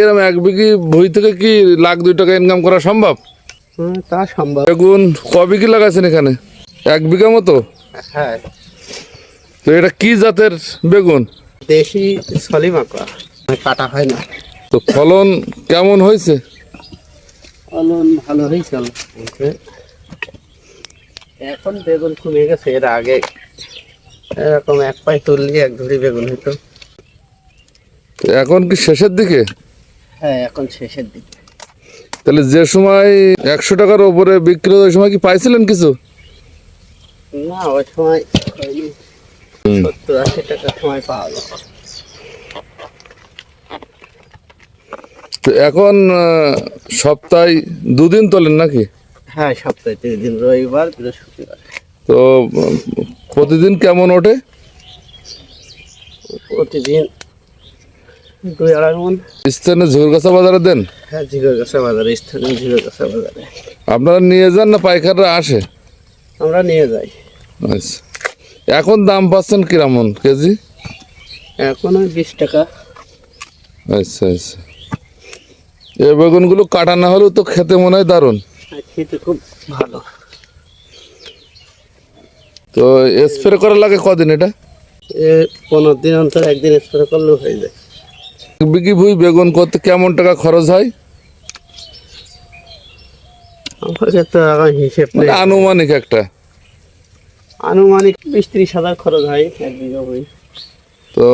এরকম এক বিঘি থেকে কি লাখ দুই টাকা ইনকাম করা সম্ভব? তা সম্ভব। বেগুন ক বিঘি লাগাইছেন এখানে? এক বিঘা মতো? হ্যাঁ। তো এটা কি জাতের বেগুন? দেশি সলিমাকা কাটা হয় না। তো ফলন কেমন হয়েছে? ফলন ভালো হয়েছিল এখন বেগুন কমে গেছে এর আগে এরকম এক পায়ে তুললে এক ধরি বেগুন হইতো। এখন কি শেষের দিকে? হ্যাঁ এখন শেষের দিকে। তাহলে যে সময় একশো টাকার ওপরে বিক্রি ওই সময় কি পাইছিলেন কিছু? না ওই সময়। সত্তর আশি টাকার সময় পাওয়া যায় এখন সপ্তাহে দুদিন তোলেন নাকি? হ্যাঁ সপ্তাহে তিন দিন রবিবার বৃহস্পতিবার। তো প্রতিদিন কেমন ওঠে? প্রতিদিন দুই আড়াই মন। বাজারে দেন? হ্যাঁ বাজারে স্থানীয় বাজারে। আপনারা নিয়ে যান না পাইকাররা আসে? আমরা নিয়ে যাই। আচ্ছা। এখন দাম পাচ্ছেন কিরমন কেজি? এখন ওই বিশ টাকা। আচ্ছা আচ্ছা। এই বেগুনগুলো কাটা না হলেও তো খেতে মনে হয় দারুণ। খেতে খুব ভালো। তো স্প্রে করা লাগে কদিন এটা? এ পনেরো দিন অন্তর একদিন স্প্রে করলেও হয়ে যায়। বিঘি ভুই বেগুন করতে কেমন টাকা খরচ হয়? মানে আনুমানিক একটা। আনুমানিক বিশ ত্রিশ হাজার খরচ হয় এক বিঘা বই তো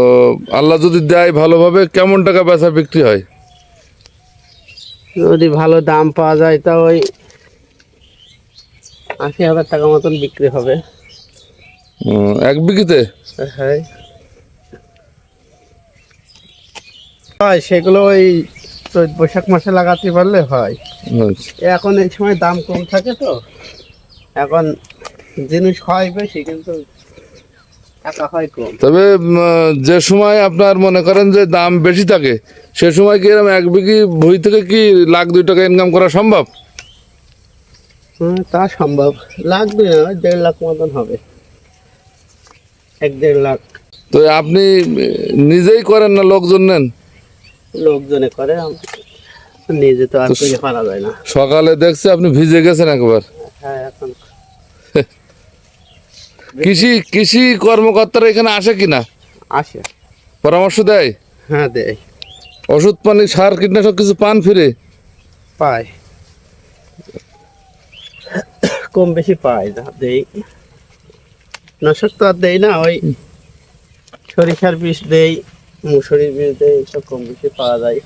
আল্লাহ যদি দেয় ভালোভাবে কেমন টাকা বেচা বিক্রি হয়? যদি ভালো দাম পাওয়া যায় তা ওই আশি হাজার টাকা মতন বিক্রি হবে। এক বিঘিতে? হ্যাঁ। হয় সেগুলো ওই চৈত বৈশাখ মাসে লাগাতে পারলে হয়। আচ্ছা। এখন এই সময় দাম কম থাকে তো। এখন জিনিস হয় বেশি কিন্তু তবে যে সময় আপনার মনে করেন যে দাম বেশি থাকে সে সময় কি এরকম এক বিঘি ভুই থেকে কি লাখ দুই টাকা ইনকাম করা সম্ভব? তা সম্ভব। লাগবে না দেড় লাখ মতন হবে। এক দেড় লাখ। তো আপনি নিজেই করেন না লোকজন নেন? লোকজনে করে নিজে তো আর করে পারা যায় না। সকালে দেখছি আপনি ভিজে গেছেন একবার। হ্যাঁ এখন। কৃষি কৃষি কর্মকর্তারা এখানে আসে কিনা? আসে। পরামর্শ দেয়? হ্যাঁ দেয়। ওষুধ পানি সার কীটনাশক কিছু পান ফিরে? পায়। কম বেশি পায় না দেই। নাশক তো আর দেই না ওই সরিষার বীজ দেই। মুসুরির বিরুদ্ধে এইসব কম বেশি পাওয়া যায়।